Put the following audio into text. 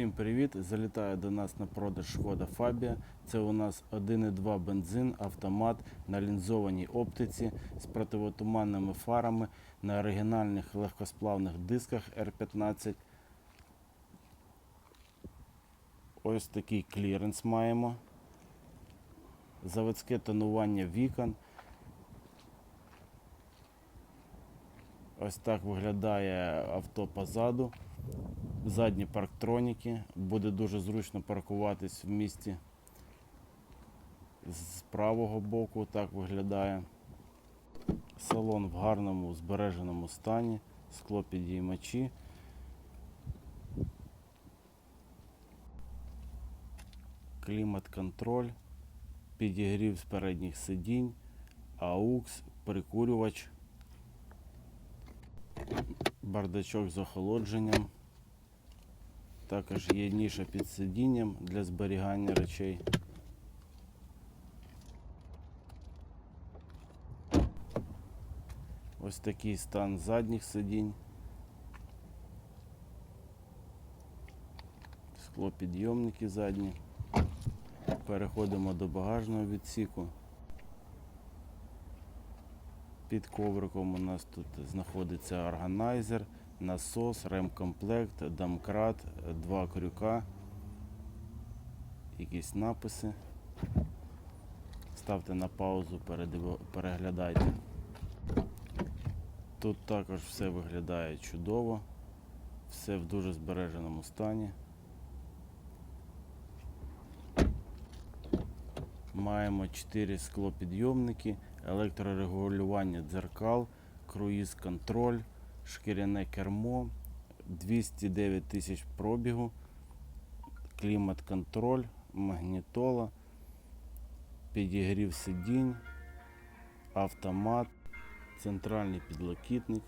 Всім привіт! Залітає до нас на продаж Шкода Фабія. Це у нас 1,2 бензин, автомат на лінзованій оптиці з противотуманними фарами на оригінальних легкосплавних дисках R15. Ось такий кліренс маємо. Заводське тонування вікон. Ось так виглядає авто позаду. Задні парктроніки. Буде дуже зручно паркуватись в місті. З правого боку так виглядає. Салон в гарному збереженому стані, склопідіймачі. Клімат-контроль, підігрів з передніх сидінь, AUX, прикурювач, бардачок з охолодженням. Також є ніша під сидінням для зберігання речей. Ось такий стан задніх сидінь. Склопідйомники задні. Переходимо до багажного відсіку. Під ковриком у нас тут знаходиться органайзер, насос, ремкомплект, домкрат, два крюка, якісь написи. Ставте на паузу, переглядайте. Тут також все виглядає чудово, все в дуже збереженому стані. Маємо 4 склопідйомники, електрорегулювання дзеркал, круїз контроль, шкіряне кермо, 209 тисяч пробігу, клімат контроль, магнітола, підігрів сидінь, автомат, центральний підлокітник,